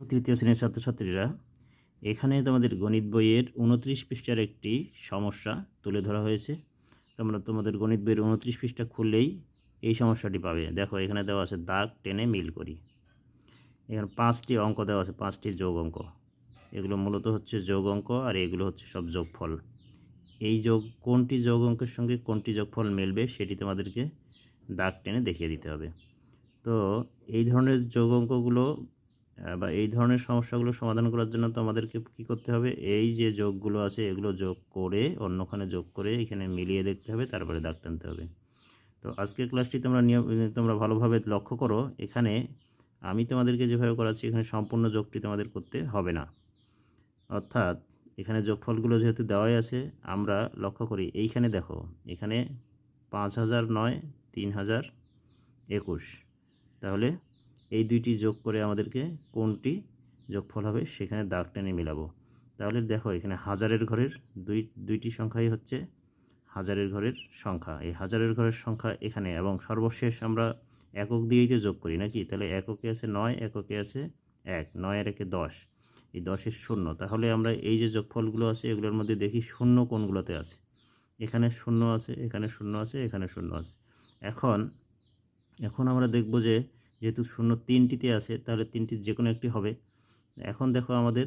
তৃতীয় শ্রেণির ছাত্রছাত্রীরা, এখানে তোমাদের গণিত বইয়ের উনত্রিশ পৃষ্ঠার একটি সমস্যা তুলে ধরা হয়েছে। তোমরা, তোমাদের গণিত বইয়ের উনত্রিশ পৃষ্ঠা খুললেই এই সমস্যাটি পাবে। দেখো, এখানে দেওয়া আছে দাগ টেনে মিল করি। এখানে পাঁচটি অঙ্ক দেওয়া আছে, পাঁচটি যোগ অঙ্ক। এগুলো মূলত হচ্ছে যোগ অঙ্ক আর এগুলো হচ্ছে সব যোগফল। এই যোগ, কোনটি যোগ অঙ্কের সঙ্গে কোনটি যোগফল মিলবে সেটি তোমাদেরকে দাগ টেনে দেখিয়ে দিতে হবে। তো এই ধরনের যোগ অঙ্কগুলো বা এই ধরনের সমস্যাগুলো সমাধান করার জন্য তো আমাদেরকে কী করতে হবে? এই যে যোগগুলো আছে, এগুলো যোগ করে, অন্যখানে যোগ করে এখানে মিলিয়ে দেখতে হবে, তারপরে দাগ টানতে হবে। তো আজকের ক্লাসটি তোমরা নিয়ম, তোমরা ভালোভাবে লক্ষ্য করো, এখানে আমি তোমাদেরকে যেভাবে করাচ্ছি, এখানে সম্পূর্ণ যোগটি তোমাদের করতে হবে না। অর্থাৎ এখানে যোগফলগুলো যেহেতু দেওয়াই আছে, আমরা লক্ষ্য করি, এইখানে দেখো, এখানে পাঁচ হাজার নয়, তিন হাজার একুশ। তাহলে এই দুইটি যোগ করে আমাদেরকে কোনটি যোগফল হবে সেখানে দাগ টেনে মিলাবো। তাহলে দেখো এখানে হাজারের ঘরের দুই, দুইটি সংখ্যাই হচ্ছে হাজারের ঘরের সংখ্যা। এই হাজারের ঘরের সংখ্যা এখানে এবং সর্বশেষ আমরা একক দিয়েই তো যোগ করি নাকি? তাহলে এককে আছে নয়, এককে আছে এক, নয় আর একে দশ। এই দশের শূন্য। তাহলে আমরা এই যে যোগফলগুলো আছে এগুলোর মধ্যে দেখি শূন্য কোনগুলোতে আছে? এখানে শূন্য আছে, এখানে শূন্য আছে, এখানে শূন্য আছে। এখন এখন আমরা দেখব যে যেহেতু শূন্য তিনটিতে আছে, তাহলে তিনটির যে কোনো একটি হবে। এখন দেখো আমাদের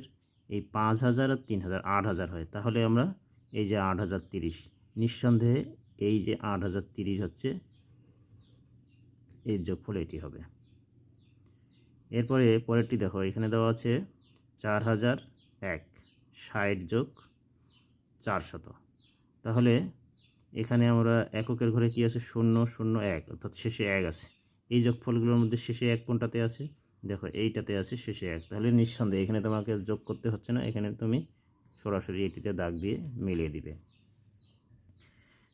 এই পাঁচ হাজার আর তিন হাজার, আট হাজার হয়। তাহলে আমরা এই যে আট হাজার তিরিশ, নিঃসন্দেহে এই যে আট হাজার তিরিশ হচ্ছে এর যোগফল এটি হবে। এরপরে পরেরটি দেখো, এখানে দেওয়া আছে চার হাজার এক, ষাট যোগ চারশত তাহলে এখানে আমরা এককের ঘরে কি আছে? শূন্য শূন্য এক, অর্থাৎ শেষে এক আছে। এই যোগফলগুলোর মধ্যে শেষে এক কোনটাতে আছে, দেখো এইটাতে আছে শেষে এক। তাহলে নিঃসন্দেহে এখানে তোমাকে যোগ করতে হচ্ছে না, এখানে তুমি সরাসরি এটিতে দাগ দিয়ে মিলিয়ে দিবে।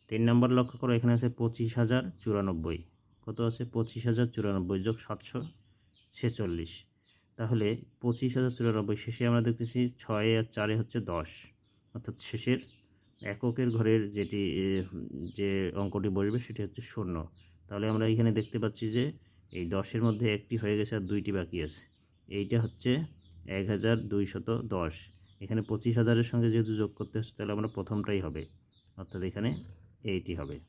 তিন নম্বর লক্ষ্য করো, এখানে আছে পঁচিশ হাজার চুরানব্বই। কত আছে? পঁচিশ হাজার চুরানব্বই যোগ সাতশো ছেচল্লিশ। তাহলে পঁচিশ হাজার চুরানব্বই শেষে আমরা দেখতেছি ছয় আর চারে হচ্ছে দশ। অর্থাৎ শেষের এককের ঘরের যেটি যে অঙ্কটি বসবে সেটি হচ্ছে শূন্য। তাহলে আমরা এখানে দেখতে পাচ্ছি যে এই দশের মধ্যে একটি হয়ে গেছে আর দুইটি বাকি আছে। এইটা হচ্ছে এক হাজার দুইশত দশ। এখানে পঁচিশ হাজারের সঙ্গে যেহেতু যোগ করতে হচ্ছে, তাহলে আমরা প্রথমটাই হবে। অর্থাৎ এখানে এইটি হবে।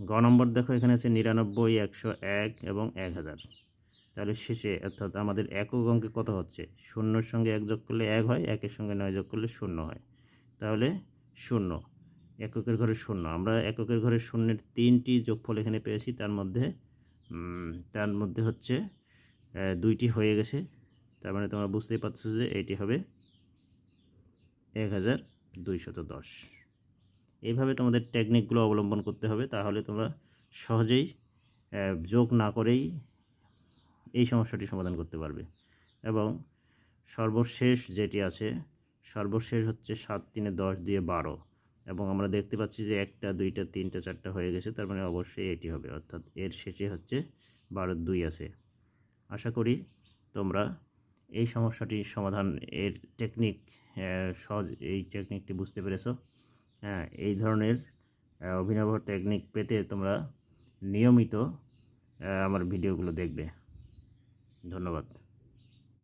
গ নম্বর দেখো, এখানে আছে নিরানব্বই, একশো এক এবং এক হাজার। তাহলে শেষে, অর্থাৎ আমাদের একক অঙ্কে কত হচ্ছে? শূন্যর সঙ্গে এক যোগ করলে এক হয়, একের সঙ্গে নয় যোগ করলে শূন্য হয়। তাহলে শূন্য। এককের ঘরে শূন্য। আমরা এককের ঘরে শূন্যের তিনটি যোগফল এখানে পেয়েছি, তার মধ্যে তার মধ্যে হচ্ছে দুইটি হয়ে গেছে। তার মানে তোমরা বুঝতেই পারছ যে এটি হবে এক হাজার দুইশত দশ। এইভাবে তোমাদের টেকনিকগুলো অবলম্বন করতে হবে, তাহলে তোমরা সহজেই যোগ না করেই এই সমস্যাটি সমাধান করতে পারবে। এবং সর্বশেষ যেটি আছে, সর্বশেষ হচ্ছে সাত তিনে দশ দিয়ে বারো। এবং আমরা দেখতে পাচ্ছি যে একটা, দুইটা, তিনটা, চারটা হয়ে গেছে। তার মানে অবশ্যই এটি হবে। অর্থাৎ এর শেষে হচ্ছে বারো দুই আছে। আশা করি তোমরা এই সমস্যাটির সমাধান, এর টেকনিক সহজ এই টেকনিকটি বুঝতে পেরেছ। হ্যাঁ এই ধরনের অভিনব টেকনিক পেতে তোমরা নিয়মিত আমার ভিডিওগুলো দেখবে। ধন্যবাদ।